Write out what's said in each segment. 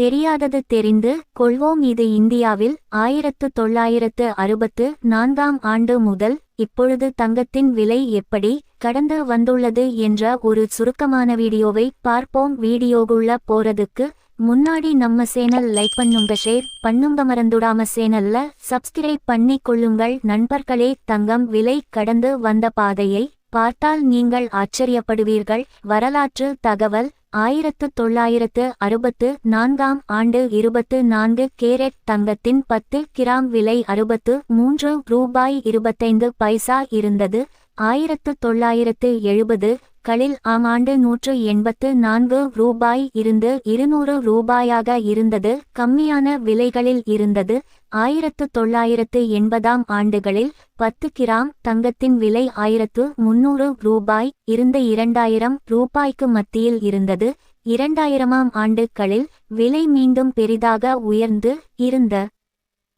தெரியாதது தெரிந்து கொள்வோம். இது இந்தியாவில் ஆயிரத்து தொள்ளாயிரத்து அறுபத்து நான்காம் ஆண்டு முதல் இப்பொழுது தங்கத்தின் விலை எப்படி கடந்து வந்துள்ளது என்ற ஒரு சுருக்கமான வீடியோவை பார்ப்போம். வீடியோக்குள்ள போறதுக்கு முன்னாடி நம்ம சேனல் லைக் பண்ணுங்க ஷேர் பண்ணுங்க. மறந்துடாம சேனல்ல சப்ஸ்கிரைப் பண்ணி கொள்ளுங்கள். நண்பர்களே தங்கம் விலை கடந்து வந்த பாதையை பார்த்தால் நீங்கள் ஆச்சரியப்படுவீர்கள். வரலாற்று தகவல் ஆயிரத்து தொள்ளாயிரத்து அறுபத்து நான்காம் ஆண்டு இருபத்து நான்கு கேரட் தங்கத்தின் பத்து கிராம் விலை அறுபத்து மூன்று ரூபாய் இருபத்தைந்து பைசா இருந்தது. ஆயிரத்து தொள்ளாயிரத்து எழுபது களில் ஆம் ஆண்டு நூற்று எண்பத்து நான்கு ரூபாய் இருந்து இருநூறு ரூபாயாக இருந்தது கம்மியான விலைகளில் இருந்தது. ஆயிரத்து தொள்ளாயிரத்து எண்பதாம் ஆண்டுகளில் பத்து கிராம் தங்கத்தின் விலை ஆயிரத்து முன்னூறு ரூபாய் இருந்து இரண்டாயிரம் ரூபாய்க்கு மத்தியில் இருந்தது. இரண்டாயிரமாம் ஆண்டுகளில் விலை மீண்டும் பெரிதாக உயர்ந்து இருந்த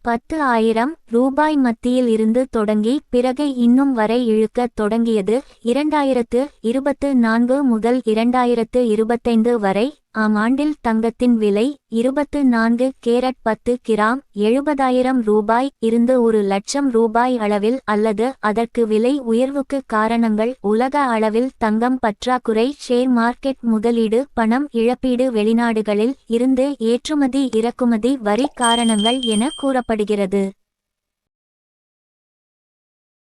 பத்து ஆயிரம் ரூபாய் மத்தியில் இருந்து தொடங்கி பிறகு இன்னும் வரை இழுக்கத் தொடங்கியது இரண்டாயிரத்து இருபத்து நான்கு முதல் இரண்டாயிரத்து இருபத்தைந்து வரை. ஆம் ஆண்டில் தங்கத்தின் விலை இருபத்து நான்கு கேரட் பத்து கிராம் எழுபதாயிரம் ரூபாய் இருந்து ஒரு லட்சம் ரூபாய் அளவில் அல்லது அதற்கு விலை உயர்வுக்கு காரணங்கள் உலக அளவில் தங்கம் பற்றாக்குறை ஷேர் மார்க்கெட் முதலீடு பணம் இழப்பீடு வெளிநாடுகளில் இருந்து ஏற்றுமதி இறக்குமதி வரி காரணங்கள் என கூறப்படுகிறது.